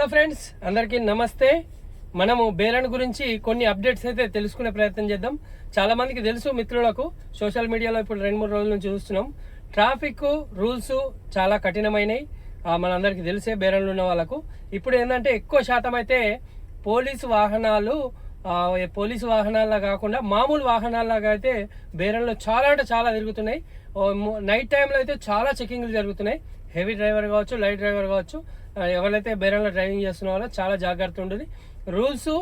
Hello friends అందరికీ నమస్తే. మనము బేరన్ గురించి కొన్ని అప్డేట్స్ అయితే తెలుసుకునే ప్రయత్నం చేద్దాం. చాలా మందికి తెలుసు మిత్రులకు సోషల్ మీడియాలో ఇప్పుడు రెండు మూడు రోజుల నుంచి చూస్తున్నాం. ట్రాఫిక్ రూల్స్ చాలా కఠినమైనవి మనందరికీ తెలిసే బేరన్లు ఉన్న వాళ్ళకు. ఇప్పుడు ఏంటంటే ఎక్కువ శాతం అయితే పోలీసు వాహనాలు పోలీసు వాహనాల్లో కాకుండా మామూలు వాహనాల్లాగా అయితే బేరంలో చాలా అంటే చాలా తిరుగుతున్నాయి. నైట్ టైంలో అయితే చాలా చెకింగ్లు జరుగుతున్నాయి. హెవీ డ్రైవర్ కావచ్చు లైట్ డ్రైవర్ కావచ్చు. ఎవరైతే బేరంలో డ్రైవింగ్ చేస్తున్నారో చాలా జాగ్రత్త ఉండదు రూల్స్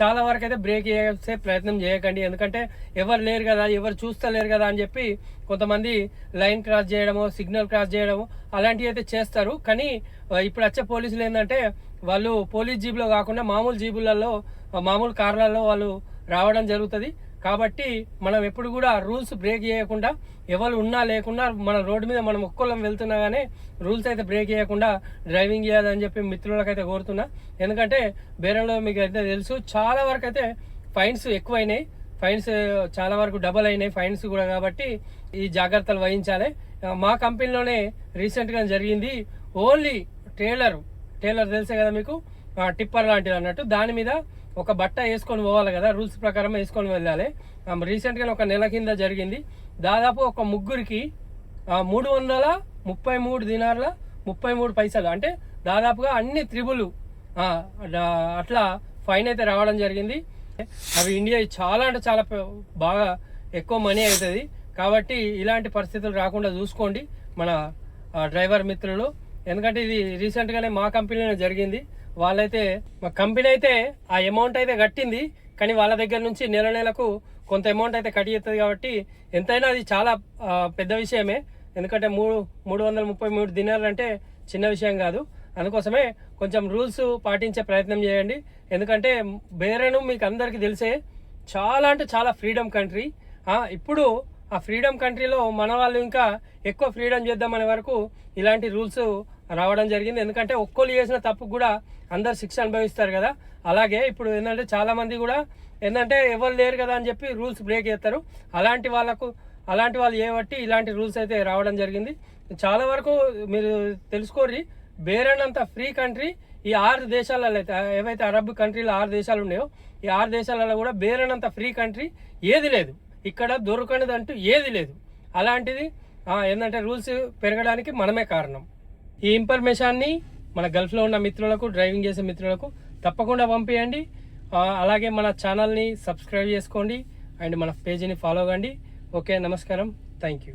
చాలా వరకు అయితే బ్రేక్ చేసే ప్రయత్నం చేయకండి. ఎందుకంటే ఎవరు లేరు కదా ఎవరు చూస్తలేరు కదా అని చెప్పి కొంతమంది లైన్ క్రాస్ చేయడము సిగ్నల్ క్రాస్ చేయడము అలాంటివి అయితే చేస్తారు. కానీ ఇప్పుడు వచ్చే పోలీసులు ఏంటంటే వాళ్ళు పోలీస్ జీబులో కాకుండా మామూలు జీబులలో మామూలు కార్లలో వాళ్ళు రావడం జరుగుతుంది. కాబట్టి మనం ఎప్పుడు కూడా రూల్స్ బ్రేక్ చేయకుండా ఎవరు ఉన్నా లేకున్నా మన రోడ్డు మీద మనం ఒక్కొల్లం వెళ్తున్నా కానీ రూల్స్ అయితే బ్రేక్ చేయకుండా డ్రైవింగ్ చేయాలని చెప్పి మిత్రులకైతే కోరుతున్నా. ఎందుకంటే బేరంలో మీకు అయితే తెలుసు చాలా వరకు అయితే ఫైన్స్ ఎక్కువైనాయి. ఫైన్స్ చాలా వరకు డబల్ అయినాయి ఫైన్స్ కూడా కాబట్టి ఈ జాగ్రత్తలు వహించాలి. మా కంపెనీలోనే రీసెంట్గా జరిగింది. ఓన్లీ ట్రైలర్ ట్రైలర్ తెలుసే కదా మీకు? టిప్పర్ లాంటిది అన్నట్టు. దాని మీద ఒక బట్ట వేసుకొని పోవాలి కదా రూల్స్ ప్రకారం వేసుకొని వెళ్ళాలి. రీసెంట్గా ఒక నెల కింద జరిగింది. దాదాపు ఒక ముగ్గురికి మూడు వందల ముప్పై మూడు దినార్ల ముప్పై మూడు పైసలు. అంటే దాదాపుగా అన్ని త్రిబులు అట్లా ఫైన్ అయితే రావడం జరిగింది. అవి ఇండియా చాలా అంటే చాలా బాగా ఎక్కువ మనీ అవుతుంది. కాబట్టి ఇలాంటి పరిస్థితులు రాకుండా చూసుకోండి మన డ్రైవర్ మిత్రులు. ఎందుకంటే ఇది రీసెంట్గానే మా కంపెనీలో జరిగింది. వాళ్ళైతే మా కంపెనీ అయితే ఆ అమౌంట్ అయితే కట్టింది కానీ వాళ్ళ దగ్గర నుంచి నెల నెలకు కొంత అమౌంట్ అయితే కట్ చేస్తుంది కాబట్టి ఎంతైనా అది చాలా పెద్ద విషయమే. ఎందుకంటే మూడు మూడు వందల ముప్పై మూడు దినాలు అంటే చిన్న విషయం కాదు. అందుకోసమే కొంచెం రూల్స్ పాటించే ప్రయత్నం చేయండి. ఎందుకంటే బేరను మీకు అందరికీ తెలిసే చాలా అంటే చాలా ఫ్రీడమ్ కంట్రీ. ఇప్పుడు ఆ ఫ్రీడమ్ కంట్రీలో మన వాళ్ళు ఇంకా ఎక్కువ ఫ్రీడమ్ చేద్దామనే వరకు ఇలాంటి రూల్స్ రావడం జరిగింది. ఎందుకంటే ఒక్కళ్ళు చేసిన తప్పు కూడా అందరు శిక్ష అనుభవిస్తారు కదా. అలాగే ఇప్పుడు ఏంటంటే చాలామంది కూడా ఏంటంటే ఎవరు లేరు కదా అని చెప్పి రూల్స్ బ్రేక్ చేస్తారు. అలాంటి వాళ్ళకు అలాంటి వాళ్ళు చేయబట్టి ఇలాంటి రూల్స్ అయితే రావడం జరిగింది. చాలా వరకు మీరు తెలుసుకోర్రి బేరనంత ఫ్రీ కంట్రీ ఈ ఆరు దేశాలలో అయితే ఏవైతే అరబ్ కంట్రీలు ఆరు దేశాలు ఉన్నాయో ఈ ఆరు దేశాలలో కూడా బేరనంత ఫ్రీ కంట్రీ ఏది లేదు. ఇక్కడ దొరకనిది అంటూ ఏది లేదు. అలాంటిది ఏంటంటే రూల్స్ పెరగడానికి మనమే కారణం. ఈ ఇన్ఫర్మేషన్ని మన గల్ఫ్లో ఉన్న మిత్రులకు డ్రైవింగ్ చేసే మిత్రులకు తప్పకుండా పంపించండి అలాగే మన ఛానల్ని సబ్స్క్రైబ్ చేసుకోండి. అండ్ మన పేజీని ఫాలో కండి ఓకే నమస్కారం. Thank you.